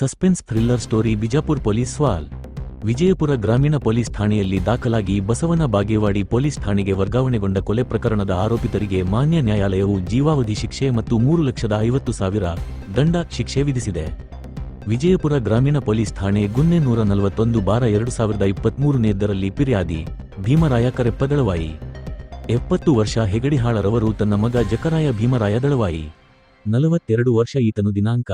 Suspense thriller story Bijapur police ಸ್ವಾಲ್. Vijayapura ಗ್ರಾಮೀಣ police ಠಾಣೆಯಲ್ಲಿ ದಾಖಲಾಗಿ ಬಸವನ ಬಾಗೇವಾಡಿ ಪೊಲೀಸ್ ಠಾಣೆಗೆ ವರ್ಗಾವಣೆಗೊಂಡ ಕೊಲೆ ಪ್ರಕರಣದ ಆರೋಪಿತರಿಗೆ ಮಾನ್ಯ ನ್ಯಾಯಾಲಯವು ಜೀವಾವಧಿ ಶಿಕ್ಷೆ ಮತ್ತು ಮೂರು ಲಕ್ಷದ ಐವತ್ತು ಸಾವಿರ ದಂಡ ಶಿಕ್ಷೆ ವಿಧಿಸಿದೆ. ವಿಜಯಪುರ ಗ್ರಾಮೀಣ ಪೊಲೀಸ್ ಠಾಣೆ ಗುನ್ನೆ ನೂರ ನಲವತ್ತೊಂದು ಬಾರ ಎರಡು ಸಾವಿರದ ಇಪ್ಪತ್ಮೂರನೇದರಲ್ಲಿ ಪಿರ್ಯಾದಿ, ಭೀಮರಾಯ ಕರೆಪ್ಪ ದಳವಾಯಿ ಎಪ್ಪತ್ತು ವರ್ಷ ಹೆಗಡಿಹಾಳರವರು ತನ್ನ ಮಗ ಜಕರಾಯ ಭೀಮರಾಯ ದಳವಾಯಿ. ನಲವತ್ತೆರಡು ವರ್ಷ ಈತನು ದಿನಾಂಕ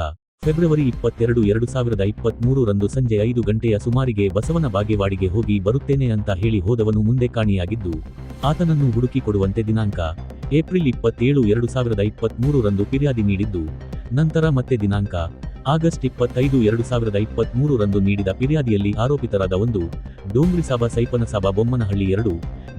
ಫೆಬ್ರವರಿ ಇಪ್ಪತ್ತೆರಡು, ಎರಡು ಸಾವಿರದ ಇಪ್ಪತ್ಮೂರು ರಂದು ಸಂಜೆ ಐದು ಗಂಟೆಯ ಸುಮಾರಿಗೆ ಬಸವನ ಬಾಗೇವಾಡಿಗೆ ಹೋಗಿ ಬರುತ್ತೇನೆ ಅಂತ ಹೇಳಿ ಹೋದವನು ಮುಂದೆ ಕಾಣಿಯಾಗಿದ್ದು, ಆತನನ್ನು ಹುಡುಕಿಕೊಡುವಂತೆ ದಿನಾಂಕ, ಏಪ್ರಿಲ್ ಇಪ್ಪತ್ತೇಳು, ಎರಡು ಸಾವಿರದ ಇಪ್ಪತ್ಮೂರು ರಂದು ಫಿರ್ಯಾದಿ ನೀಡಿದ್ದು, ನಂತರ ಮತ್ತೆ ದಿನಾಂಕ, ಆಗಸ್ಟ್ ಇಪ್ಪತ್ತೈದು, ಎರಡು ಸಾವಿರದ ಇಪ್ಪತ್ಮೂರು ರಂದು ನೀಡಿದ ಫಿರ್ಯಾದಿಯಲ್ಲಿ ಆರೋಪಿತರಾದ ಒಂದು ಡೋಂಗ್ರಿಸಾಬ ಸೈಪನಸಾಬ ಬೊಮ್ಮನಹಳ್ಳಿ ಎರಡು,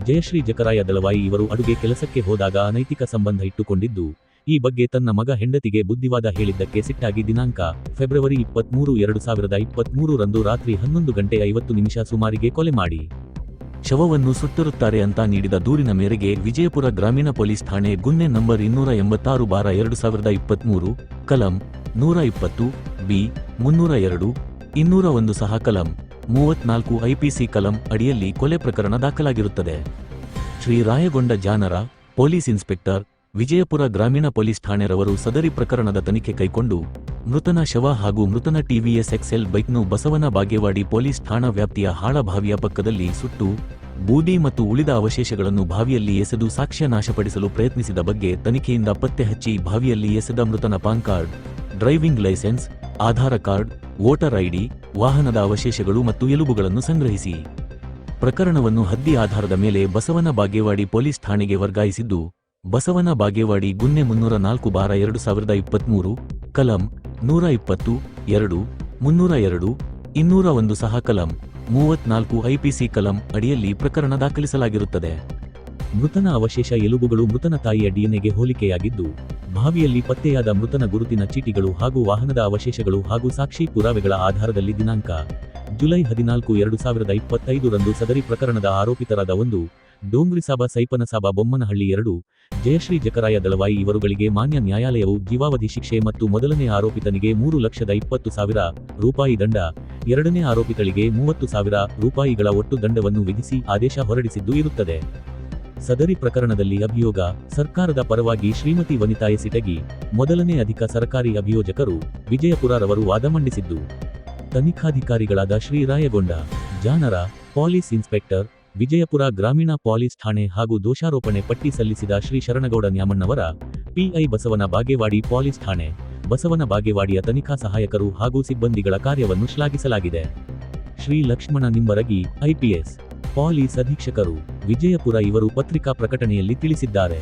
ಜಯಶ್ರೀ ಜಕರಾಯ ದಳವಾಯಿ ಇವರು ಅಡುಗೆ ಕೆಲಸಕ್ಕೆ ಹೋದಾಗ ಅನೈತಿಕ ಸಂಬಂಧ ಇಟ್ಟುಕೊಂಡಿದ್ದು ಈ ಬಗ್ಗೆ ತನ್ನ ಮಗ ಹೆಂಡತಿಗೆ ಬುದ್ಧಿವಾದ ಹೇಳಿದ್ದಕ್ಕೆ ಸಿಟ್ಟಾಗಿ ದಿನಾಂಕ, ಫೆಬ್ರವರಿ ಇಪ್ಪತ್ಮೂರು, ಎರಡು ಸಾವಿರದ ಇಪ್ಪತ್ಮೂರು ರಂದು ರಾತ್ರಿ ಹನ್ನೊಂದು ಗಂಟೆ ಐವತ್ತು ನಿಮಿಷ ಸುಮಾರಿಗೆ ಕೊಲೆ ಮಾಡಿ. ಶವವನ್ನು ಸುಟ್ಟಿರುತ್ತಾರೆ ಅಂತ ನೀಡಿದ ದೂರಿನ ಮೇರೆಗೆ ವಿಜಯಪುರ ಗ್ರಾಮೀಣ ಪೊಲೀಸ್ ಠಾಣೆ ಗುನ್ನೆ ನಂಬರ್ ಇನ್ನೂರ ಎಂಬತ್ತಾರು ಬಾರ ಎರಡು ಸಾವಿರದ ಇಪ್ಪತ್ಮೂರು, ಕಲಂ, ನೂರ ಇಪ್ಪತ್ತು, ಬಿ, ಮುನ್ನೂರ ಎರಡು, ಇನ್ನೂರ ಒಂದು ಸಹ ಕಲಂ ಮೂವತ್ನಾಲ್ಕು ಐಪಿಸಿ ಕಲಂ ಅಡಿಯಲ್ಲಿ ಕೊಲೆ ಪ್ರಕರಣ ದಾಖಲಾಗಿರುತ್ತದೆ. ಶ್ರೀ ರಾಯಗೊಂಡ ಜಾನರ, ಪೊಲೀಸ್ ಇನ್ಸ್ಪೆಕ್ಟರ್ ವಿಜಯಪುರ ಗ್ರಾಮೀಣ ಪೊಲೀಸ್ ಠಾಣೆರವರು ಸದರಿ ಪ್ರಕರಣದ ತನಿಖೆ ಕೈಕೊಂಡು ಮೃತನ ಶವ ಹಾಗೂ ಮೃತನ ಟಿವಿಎಸ್ ಎಕ್ಸೆಲ್ ಬೈಕ್ನು ಬಸವನ ಬಾಗೇವಾಡಿ ಪೊಲೀಸ್ ಠಾಣಾ ವ್ಯಾಪ್ತಿಯ ಹಾಳಭಾವಿಯ ಪಕ್ಕದಲ್ಲಿ ಸುಟ್ಟು, ಬೂದಿ ಮತ್ತು ಉಳಿದ ಅವಶೇಷಗಳನ್ನು ಬಾವಿಯಲ್ಲಿ ಎಸೆದು ಸಾಕ್ಷ್ಯ ನಾಶಪಡಿಸಲು ಪ್ರಯತ್ನಿಸಿದ ಬಗ್ಗೆ ತನಿಖೆಯಿಂದ ಪತ್ತೆ ಹಚ್ಚಿ ಬಾವಿಯಲ್ಲಿ ಎಸೆದ ಮೃತನ PAN card, driving licence, Aadhaar card, voter ID ವಾಹನದ ಅವಶೇಷಗಳು ಮತ್ತು ಎಲುಬುಗಳನ್ನು ಸಂಗ್ರಹಿಸಿ. ಪ್ರಕರಣವನ್ನು ಹದ್ದಿ ಆಧಾರದ ಮೇಲೆ ಬಸವನ ಬಾಗೇವಾಡಿ ಪೊಲೀಸ್ ಠಾಣೆಗೆ ವರ್ಗಾಯಿಸಿದ್ದು ಬಸವನ ಬಾಗೇವಾಡಿ ಗುನ್ನೆ ಮುನ್ನೂರ ನಾಲ್ಕು ಬಾರ ಎರಡು ಸಾವಿರದ ಇಪ್ಪತ್ಮೂರು, ಕಲಂ ನೂರ ಇಪ್ಪತ್ತು, ಎರಡು, ಮುನ್ನೂರ ಎರಡು, ಇನ್ನೂರ ಒಂದು ಸಹ ಕಲಂ ಮೂವತ್ನಾಲ್ಕು ಐಪಿಸಿ ಕಲಂ ಅಡಿಯಲ್ಲಿ ಪ್ರಕರಣ ದಾಖಲಿಸಲಾಗಿರುತ್ತದೆ. ಮೃತನ ಅವಶೇಷ ಎಲುಬುಗಳು ಮೃತನ ತಾಯಿಯ ಡಿಎನ್ಎಗೆ ಹೋಲಿಕೆಯಾಗಿದ್ದು ಭಾವಿಯಲ್ಲಿ ಪತ್ತೆಯಾದ ಮೃತನ ಗುರುತಿನ ಚೀಟಿಗಳು ಹಾಗೂ ವಾಹನದ ಅವಶೇಷಗಳು ಹಾಗೂ ಸಾಕ್ಷಿ ಪುರಾವೆಗಳ ಆಧಾರದಲ್ಲಿ ದಿನಾಂಕ ಜುಲೈ ಹದಿನಾಲ್ಕು ಎರಡು ಸಾವಿರದ ಇಪ್ಪತ್ತೈದು ರಂದು ಸದರಿ ಪ್ರಕರಣದ ಆರೋಪಿತರಾದ ಒಂದು ಡೋಂಗ್ರಿಸಾಬ ಸೈಪನಸಾಬ ಬೊಮ್ಮನಹಳ್ಳಿ ಎರಡು, ಜಯಶ್ರೀ ಜಕರಾಯ ದಳವಾಯಿ ಇವರುಗಳಿಗೆ ಮಾನ್ಯ ನ್ಯಾಯಾಲಯವು ಜೀವಾವಧಿ ಶಿಕ್ಷೆ ಮತ್ತು ಮೊದಲನೇ ಆರೋಪಿತನಿಗೆ ಮೂರು ಲಕ್ಷದ ಇಪ್ಪತ್ತು ಸಾವಿರ ರೂಪಾಯಿ ದಂಡ, ಎರಡನೇ ಆರೋಪಿತಳಿಗೆ ಮೂವತ್ತು ಸಾವಿರ ರೂಪಾಯಿಗಳ ಒಟ್ಟು ದಂಡವನ್ನು ವಿಧಿಸಿ ಆದೇಶ ಹೊರಡಿಸಿದ್ದು ಇರುತ್ತದೆ. ಸದರಿ ಪ್ರಕರಣದಲ್ಲಿ ಅಭಿಯೋಗ, ಸರ್ಕಾರದ ಪರವಾಗಿ ಶ್ರೀಮತಿ ವನಿತಾ ಎಸಿಟಗಿ ಮೊದಲನೇ ಅಧಿಕ ಸರ್ಕಾರಿ ಅಭಿಯೋಜಕರು ವಿಜಯಪುರರವರು ವಾದ ಮಂಡಿಸಿದ್ದು. ತನಿಖಾಧಿಕಾರಿಗಳಾದ ಶ್ರೀರಾಯಗೊಂಡ, ಜಾನರ, ಪೊಲೀಸ್ ಇನ್ಸ್ಪೆಕ್ಟರ್ ವಿಜಯಪುರ ಗ್ರಾಮೀಣ ಪೊಲೀಸ್ ಠಾಣೆ ಹಾಗೂ ದೋಷಾರೋಪಣೆ ಪಟ್ಟಿ ಸಲ್ಲಿಸಿದ ಶ್ರೀ ಶರಣಗೌಡ ನ್ಯಾಮಣ್ಣವರ ಪಿಐ ಬಸವನ ಬಾಗೇವಾಡಿ ಪೊಲೀಸ್ ಠಾಣೆ, ಬಸವನ ಬಾಗೇವಾಡಿಯ ತನಿಖಾ ಸಹಾಯಕರು ಹಾಗೂ ಸಿಬ್ಬಂದಿಗಳ ಕಾರ್ಯವನ್ನು ಶ್ಲಾಘಿಸಲಾಗಿದೆ. ಶ್ರೀ ಲಕ್ಷ್ಮಣ ನಿಂಬರಗಿ ಐಪಿಎಸ್ ಪೊಲೀಸ್ ಅಧೀಕ್ಷಕರು, ವಿಜಯಪುರ ಇವರು ಪತ್ರಿಕಾ ಪ್ರಕಟಣೆಯಲ್ಲಿ ತಿಳಿಸಿದ್ದಾರೆ.